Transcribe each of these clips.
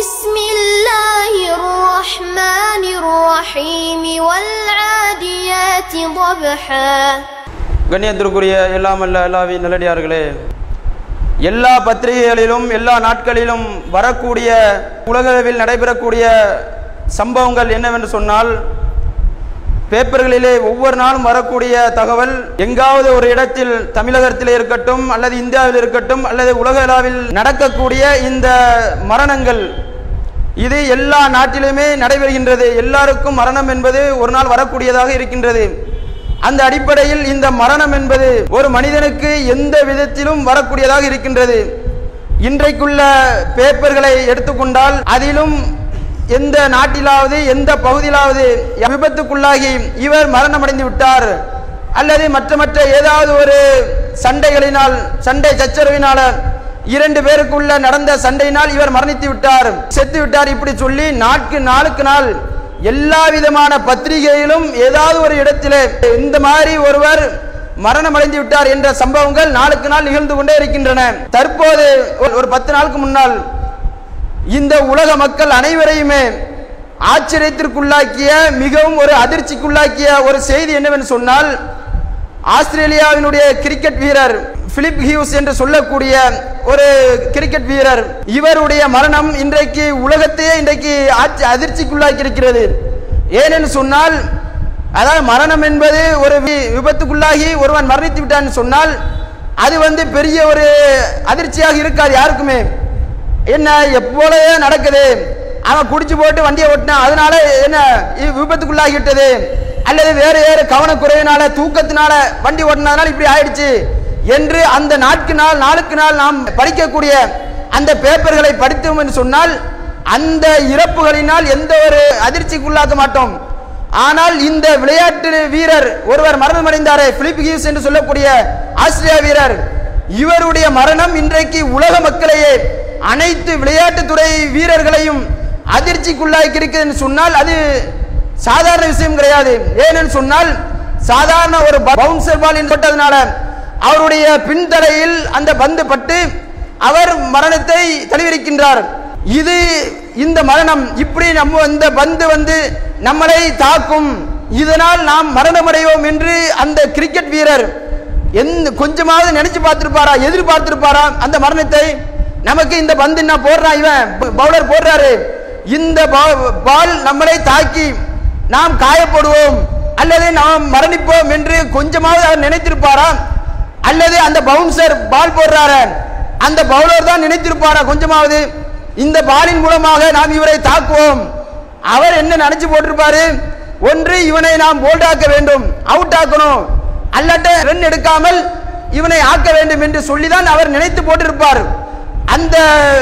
بسم الله الرحمن الرحيم والعاديات ضبحا கண்ணியத்திற்குரிய எல்லாம் அல்ல அல்லாவி நல்லடியார்களே எல்லா பத்திரிகைகளிலும் எல்லா நாட்களிலும் வரக்கூடிய உலகளவில் நடைபெறக்கூடிய சம்பவங்கள் என்னவென்று சொன்னால் பேப்பர்களிலே ஒவ்வொரு நாளும் வரக்கூடிய தகவல் எங்காவது ஒரு இடத்தில் தமிழகத்தில் இருக்கட்டும் அல்லது இந்தியாவில் இருக்கட்டும் அல்லது உலக அளவில் நடக்கக்கூடிய இந்த மரணங்கள் இது எல்லா நாட்டிலுமே நடைபெறுகின்றது. எல்லாருக்கும் மரணம் என்பது ஒரு நாள் வரக்கூடியதாக இருக்கின்றது. அந்த அடிப்படையில் இந்த மரணம் என்பது ஒரு மனிதனுக்கு எந்த விதத்திலும் வரக்கூடியதாக இருக்கின்றது. இன்றைக்குள்ள பேப்பர்களை எடுத்துக்கொண்டால் அதிலும் எந்த நாட்டிலாவது எந்த பகுதியிலாவது விபத்துக்குள்ளாகி இவர் மரணமடைந்து விட்டார். அல்லது மற்ற மற்ற ஏதாவது ஒரு சண்டைகளினால் சண்டை சச்சரவினால இரண்டு பேருக்குள்ள நடந்த சண்டையினால் இவர் மரணித்து விட்டார். செத்து விட்டார் இப்படி சொல்லி நாட்கு நாளுக்கு நாள் எல்லா விதமான பத்திரிகையிலும் ஏதாவது ஒரு இடத்திலே இந்த மாதிரி ஒருவர் மரணமடைந்து விட்டார் என்ற சம்பவங்கள் நாளுக்கு நாள் நிகழ்ந்து கொண்டே இருக்கின்றன. தற்போது ஒரு- ஒரு பத்து நாளுக்கு முன்னால் இந்த உலக மக்கள் அனைவரையுமே ஆச்சரியத்திற்குள்ளாக்கிய மிகவும் ஒரு அதிர்ச்சிக்குள்ளாக்கிய ஒரு செய்தி என்னவென்று சொன்னால் ஆஸ்திரேலியாவினுடைய கிரிக்கெட் வீரர் பிலிப் ஹியூஸ் என்று சொல்லக்கூடிய ஒரு கிரிக்கெட் வீரர். இவருடைய மரணம் இன்றைக்கு உலகத்தையே இன்றைக்கு அதிர்ச்சிக்குள்ளாக்கி இருக்கிறது ஏனென்று சொன்னால் அதாவது மரணம் என்பது ஒரு வி- விபத்துக்குள்ளாகி ஒருவன் மரணித்து விட்டான்னு சொன்னால் அது வந்து பெரிய ஒரு அதிர்ச்சியாக இருக்காது யாருக்குமே. என்ன எப்போலே நடக்குது. அவன் குடிச்சு போட்டு வண்டியை ஓட்டினான். அதனால என்ன இ- விபத்துக்குள்ளாகிவிட்டது. அல்லது வேற வேறு கவனக்குறைவினால தூக்கத்தினால வண்டி ஓட்டினதுனால இப்படி ஆயிடுச்சு. என்று அந்த நாட்கு நாள் நாளுக்கு நாள் நாம் படிக்கக்கூடிய அந்த பேப்பர்களை படித்தோம் என்று சொன்னால் அந்த இறப்புகளினால் எந்த ஒரு அதிர்ச்சிக்குள்ளாக்க மாட்டோம். ஆனால் இந்த விளையாட்டு வீரர் ஒருவர் மரணமடைந்தாரே பிலிப் ஹியூஸ் என்று சொல்லக்கூடிய ஆஸ்திரேலியா வீரர். இவருடைய மரணம் இன்றைக்கு உலக மக்களையே அனைத்து விளையாட்டுத்துறை வீரர்களையும் அதிர்ச்சிக்குள்ளாக்கி இருக்குது என்று சொன்னால் அது சாதாரண விஷயம் கிடையாது. ஏனென்று சொன்னால் சாதாரண ஒரு பவுன்சர் பால் என்று போட்டதுனால அவருடைய பின்தலையில் அந்த பந்து பட்டு அவர் மரணத்தை தழுவிருக்கின்றார் இது இந்த மரணம். இப்படி நம்ம இந்த பந்து வந்து நம்மளை தாக்கும். இதனால் நாம் மரணமடைவோம் என்று அந்த கிரிக்கெட் வீரர் எந்த கொஞ்சமாவது நினைச்சு பார்த்திருப்பாரா எதிர்பார்த்திருப்பாரா? அந்த மரணத்தை நமக்கு இந்த பந்து என்ன போடுறான் இவன்? பவுலர் போடுறாரு. இந்த பா- பால் நம்மளை தாக்கி நாம் காயப்படுவோம் அல்லது நாம் மரணிப்போம் என்று கொஞ்சமாவது அவர் நினைத்திருப்பாரா? அல்லது அந்த பவுன்சர் பால் போடுறாரு. அந்த பவுலர் தான் நினைத்திருப்பாரா? கொஞ்சமாவது. இந்த பாலின் மூலமாக நாம் இவரை தாக்குவோம். அவர் என்ன நினைச்சு போட்டிருப்பாரு? ஒன்று இவனை நாம் போல்ட் ஆக்க வேண்டும். அவுட் ஆக்கணும். அல்லட்ட ரன் எடுக்காமல் இவனை ஆக்க வேண்டும் என்று சொல்லிதான் அவர் நினைத்து போட்டிருப்பார். அந்த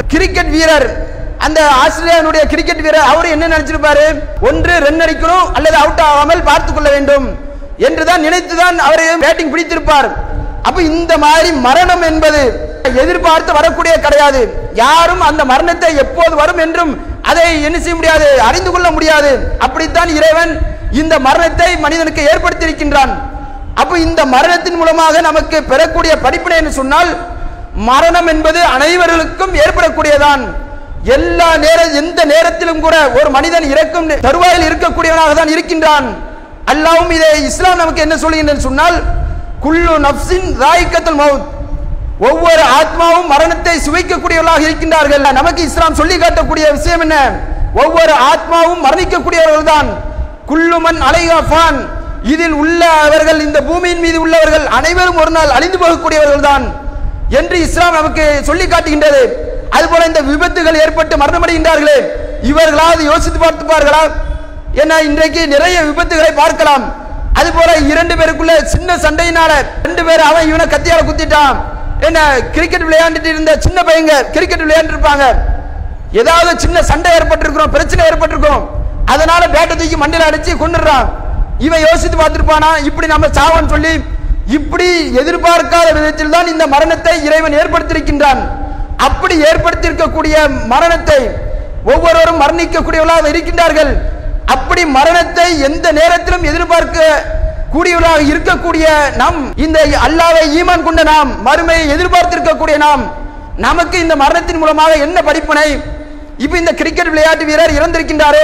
கிரிக்கெட் வீரர் அந்த ஆஸ்திரேலியாவுடைய கிரிக்கெட் வீரர் அவர் என்ன நினைச்சிருப்பாரு? ஒன்று ரன் அடிக்கணும் அல்லது அவுட் ஆகாமல் பார்த்துக் கொள்ள வேண்டும். என்றுதான் நினைத்துதான் அவர் பேட்டிங் பிடித்திருப்பார். அப்ப இந்த மாதிரி மரணம் என்பது எதிர்பார்த்து வரக்கூடிய கிடையாது. யாரும் அந்த மரணத்தை எப்போது வரும் என்றும் அதை என்ன செய்ய முடியாது அறிந்து கொள்ள முடியாது. அப்படித்தான் இறைவன் இந்த மரணத்தை மனிதனுக்கு ஏற்படுத்தியிருக்கின்றான். அப்ப இந்த மரணத்தின் மூலமாக நமக்கு பெறக்கூடிய படிப்பினை என்று சொன்னால் மரணம் என்பது அனைவர்களுக்கும் ஏற்படக்கூடியதான். எல்லா நேர எந்த நேரத்திலும் கூட ஒரு மனிதன் இறக்கும் தருவாயில் இருக்கக்கூடியவனாக தான் இருக்கின்றான். அல்லாவும் இதை இஸ்லாம் நமக்கு என்ன சொல்லுகின்றது சொன்னால் குல்லு நப்சின் ராய்கத்தல் மவுத் ஒவ்வொரு ஆத்மாவும் மரணத்தை சுவைக்கக்கூடியவர்களாக இருக்கின்றார்கள். நமக்கு இஸ்லாம் சொல்லி காட்டக்கூடிய விஷயம் என்ன? ஒவ்வொரு ஆத்மாவும் மரணிக்கக்கூடியவர்கள் தான் குல்லுமன் அலைகாஃபான் இதில் உள்ள அவர்கள் இந்த பூமியின் மீது உள்ளவர்கள் அனைவரும் ஒரு நாள் அழிந்து போகக்கூடியவர்கள் தான் என்று இஸ்லாம் நமக்கு சொல்லி காட்டுகின்றது. அதுபோல இந்த விபத்துகள் ஏற்பட்டு மரணமடைகின்றார்களே. இவர்களாவது யோசித்து பார்த்துப்பார்களா? ஏன்னா இன்றைக்கு நிறைய விபத்துகளை பார்க்கலாம். அதுபோல இரண்டு பேருக்குள்ள சின்ன சண்டையினால ரெண்டு பேர் அவன் இவனை கத்தியால குத்திட்டான். என்ன கிரிக்கெட் விளையாண்டுட்டு இருந்த சின்ன பையங்க கிரிக்கெட் விளையாண்டு இருப்பாங்க ஏதாவது சின்ன சண்டை ஏற்பட்டிருக்கிறோம் பிரச்சனை ஏற்பட்டிருக்கும். அதனால பேட்டை தூக்கி மண்டையில அடிச்சு கொண்டுடுறான் இவன் யோசித்து பார்த்துருப்பானா இப்படி நம்ம சாவன் சொல்லி இப்படி எதிர்பார்க்காத விதத்தில் தான் இந்த மரணத்தை இறைவன் ஏற்படுத்தியிருக்கின்றான். அப்படி ஏற்படுத்தியிருக்கக்கூடிய மரணத்தை ஒவ்வொருவரும் மரணிக்கக்கூடியவர்களாக இருக்கின்றார்கள். அப்படி மரணத்தை எந்த நேரத்திலும் எதிர்பார்க்க கூடியவர்களாக இருக்கக்கூடிய நாம் இந்த அல்லாவை ஈமான் கொண்ட நாம் மறுமையை எதிர்பார்த்திருக்கக்கூடிய நாம் நமக்கு இந்த மரணத்தின் மூலமாக என்ன படிப்பினை? இப்ப இந்த கிரிக்கெட் விளையாட்டு வீரர் இறந்திருக்கின்றாரு.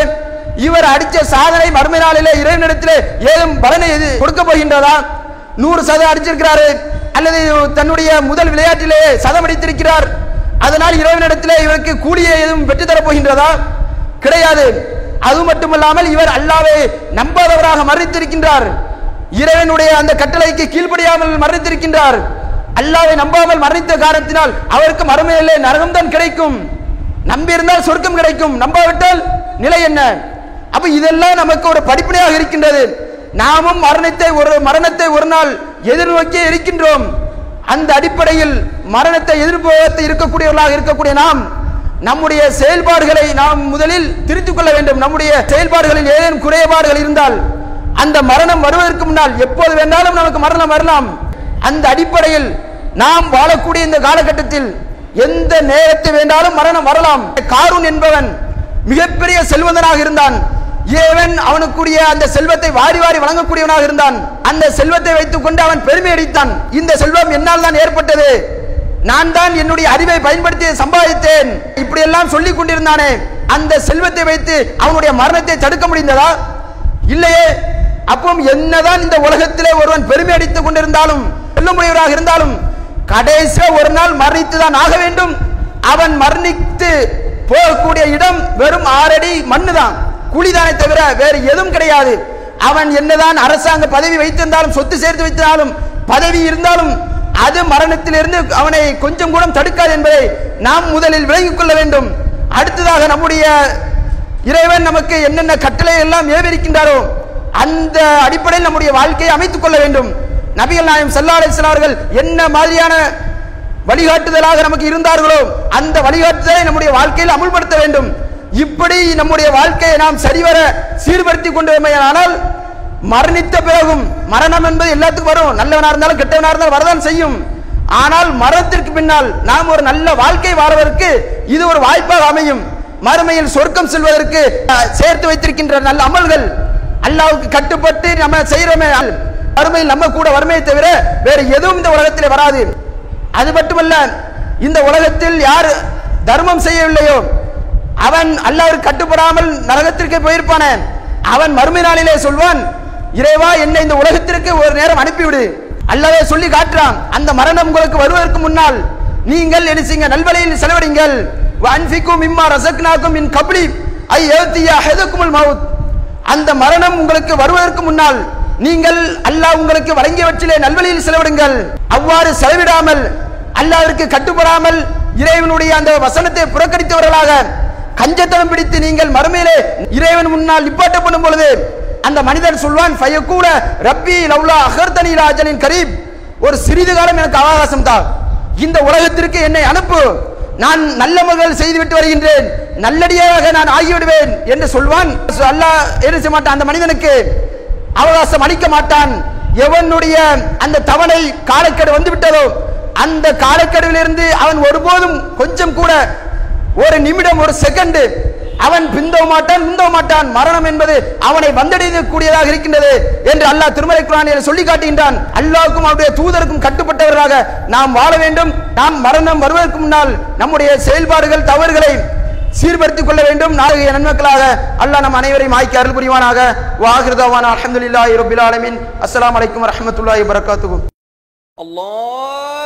இவர் அடிச்ச சாதனை மறுமை நாளிலே இறைவனிடத்திலே ஏதும் பலனை எது கொடுக்க போகின்றதா? நூறு சதம் அடிச்சிருக்கிறாரு. அல்லது தன்னுடைய முதல் விளையாட்டிலே சதம் அடித்திருக்கிறார். அதனால் இறைவனிடத்திலே இவருக்கு கூலியை எதுவும் பெற்றுத்தரப் போகின்றதா? கிடையாது. அது மட்டுமல்லாமல் இவர் அல்லாவை நம்பாதவராக மறைத்திருக்கின்றார். இறைவனுடைய அந்த கட்டளைக்கு கீழ்ப்படியாமல் மறைத்திருக்கின்றார். அல்லாவை நம்பாமல் மறைத்த காரணத்தினால் அவருக்கு மறுமையிலே நரகம்தான் கிடைக்கும். நம்பியிருந்தால் சொர்க்கம் கிடைக்கும். நம்பாவிட்டால் நிலை என்ன? அப்ப இதெல்லாம் நமக்கு ஒரு படிப்பினையாக இருக்கின்றது. நாமும் மரணத்தை ஒரு மரணத்தை ஒரு நாள் எதிர்நோக்கி இருக்கின்றோம். அந்த அடிப்படையில் மரணத்தை எதிர்பார்த்து இருக்கக்கூடியவர்களாக இருக்கக்கூடிய நாம் நம்முடைய செயல்பாடுகளை நாம் முதலில் திருத்திக் கொள்ள வேண்டும். நம்முடைய செயல்பாடுகளில் ஏதேனும் குறைபாடுகள் இருந்தால் அந்த மரணம் வருவதற்கு முன்னால் எப்போது வேண்டாலும் நமக்கு மரணம் வரலாம். அந்த அடிப்படையில் நாம் வாழக்கூடிய இந்த காலகட்டத்தில் எந்த நேரத்தை வேண்டாலும் மரணம் வரலாம். காரூன் என்பவன் மிகப்பெரிய செல்வந்தனாக இருந்தான். ஏவன் அவனுக்குரிய அந்த செல்வத்தை வாரி வாரி வழங்கக்கூடியவனாக இருந்தான். அந்த செல்வத்தை வைத்துக் கொண்டு அவன் பெருமை அடித்தான். இந்த செல்வம் என்னால் தான் ஏற்பட்டது. நான் தான் என்னுடைய அறிவை பயன்படுத்தி சம்பாதித்தேன். இப்படி எல்லாம் சொல்லிக் கொண்டிருந்தானே. அந்த செல்வத்தை வைத்து அவனுடைய மரணத்தை தடுக்க முடிந்ததா? இல்லையே. அப்போ என்னதான் இந்த உலகத்திலே ஒருவன் பெருமை அடித்துக் கொண்டிருந்தாலும் செல்லுமுடையவராக இருந்தாலும் கடைசியா ஒரு நாள் மரணித்து தான் ஆக வேண்டும். அவன் மரணித்து போகக்கூடிய இடம் வெறும் ஆறடி மண்ணு தான் குழிதானே தவிர வேறு எதுவும் கிடையாது. அவன் என்னதான் அரசாங்க பதவி வைத்திருந்தாலும் சொத்து சேர்த்து வைத்திருந்தாலும் பதவி இருந்தாலும் அது மரணத்திலிருந்து அவனை கொஞ்சம் கூட தடுக்காது என்பதை நாம் முதலில் விலகிக் கொள்ள வேண்டும். அடுத்ததாக நம்முடைய இறைவன் நமக்கு என்னென்ன கட்டளை எல்லாம் ஏவிருக்கின்றாரோ அந்த அடிப்படையில் நம்முடைய வாழ்க்கையை அமைத்துக் கொள்ள வேண்டும். நபிகள் நாயம் சல்லா அலிஸ்லாம் அவர்கள் என்ன மாதிரியான வழிகாட்டுதலாக நமக்கு இருந்தார்களோ அந்த வழிகாட்டுதலை நம்முடைய வாழ்க்கையில் அமுல்படுத்த வேண்டும். இப்படி நம்முடைய வாழ்க்கையை நாம் சரிவர சீர்படுத்தி கொண்டு ஆனால் மரணித்த பிறகும் மரணம் என்பது எல்லாத்துக்கும் வரும். நல்லவனா இருந்தாலும் கெட்டவனா இருந்தாலும் வரதான் செய்யும். ஆனால் மரணத்திற்கு பின்னால் நாம் ஒரு நல்ல வாழ்க்கை வாழ்வதற்கு இது ஒரு வாய்ப்பாக அமையும். மறுமையில் சொர்க்கம் செல்வதற்கு சேர்த்து வைத்திருக்கின்ற நல்ல அமல்கள் அல்லாவுக்கு கட்டுப்பட்டு நம்ம செய்கிறோமே மறுமையில் நம்ம கூட வறுமையை தவிர வேறு எதுவும் இந்த உலகத்தில் வராது. அது மட்டுமல்ல இந்த உலகத்தில் யார் தர்மம் செய்யவில்லையோ அவன் அல்லாவிற்கு கட்டுப்படாமல் நரகத்திற்கு போயிருப்பானே. அவன் மறுமை நாளிலே சொல்வான் இறைவா என்னை இந்த உலகத்திற்கு ஒரு நேரம் அனுப்பிவிடு. அல்லாவே சொல்லி காட்டுறான் அந்த மரணம் உங்களுக்கு வருவதற்கு முன்னால் நீங்கள் என்ன செய்யுங்க நல்வழியில் செலவழிங்கள் அன்பிக்கும் இம்மா ரசக்னாக்கும் இன் கபடி ஐ ஏத்தியா ஹெதக்குமுல் மவுத். அந்த மரணம் உங்களுக்கு வருவதற்கு முன்னால் நீங்கள் அல்லாஹ் உங்களுக்கு வழங்கியவற்றிலே நல்வழியில் செலவிடுங்கள். அவ்வாறு செலவிடாமல் அல்லாவிற்கு கட்டுப்படாமல் இறைவனுடைய அந்த வசனத்தை புறக்கணித்தவர்களாக கஞ்சத்தனம் பிடித்து நீங்கள் மறுமையிலே இறைவன் முன்னால் நிப்பாட்டப்படும் பொழுது அந்த மனிதன் சொல்வான் ஃபயக்கூல ரப்பி லவ்லா அகர்தனி ராஜனின் கரீப். ஒரு சிறிது காலம் எனக்கு அவகாசம் தான் இந்த உலகத்திற்கு என்னை அனுப்பு. நான் நல்ல மகள் செய்துவிட்டு வருகின்றேன். நல்லடியாக நான் ஆகிவிடுவேன் என்று சொல்வான். அல்லாஹ் என்ன செய்ய மாட்டான். அந்த மனிதனுக்கு அவகாசம் அளிக்க மாட்டான். எவனுடைய அந்த தவணை காலக்கெடு வந்து விட்டதோ அந்த காலக்கெடுவிலிருந்து அவன் ஒருபோதும் கொஞ்சம் கூட ஒரு நிமிடம் ஒரு செகண்ட் அவன் பிந்தோ மாட்டான் முந்தோ மாட்டான். மரணம் என்பது அவனை வந்தடையக்கூடியதாக இருக்கின்றது என்று அல்லாஹ் திருமலை என சொல்லி காட்டுகின்றான். அல்லாவுக்கும் அவருடைய தூதருக்கும் கட்டுப்பட்டவர்களாக நாம் வாழ வேண்டும். நாம் மரணம் வருவதற்கு முன்னால் நம்முடைய செயல்பாடுகள் தவறுகளை சீர்படுத்திக் கொள்ள வேண்டும். நாளைய நன்மக்களாக அல்லாஹ் நம் அனைவரையும் ஆய்க்கு அருள் புரிவானாக. வாகிருதாவான அலமதுல்லாஹி ரபில் ஆலமின். அஸ்லாம் வலைக்கம் வரமத்துல்லாஹி வரகாத்துகும் அல்லாஹ்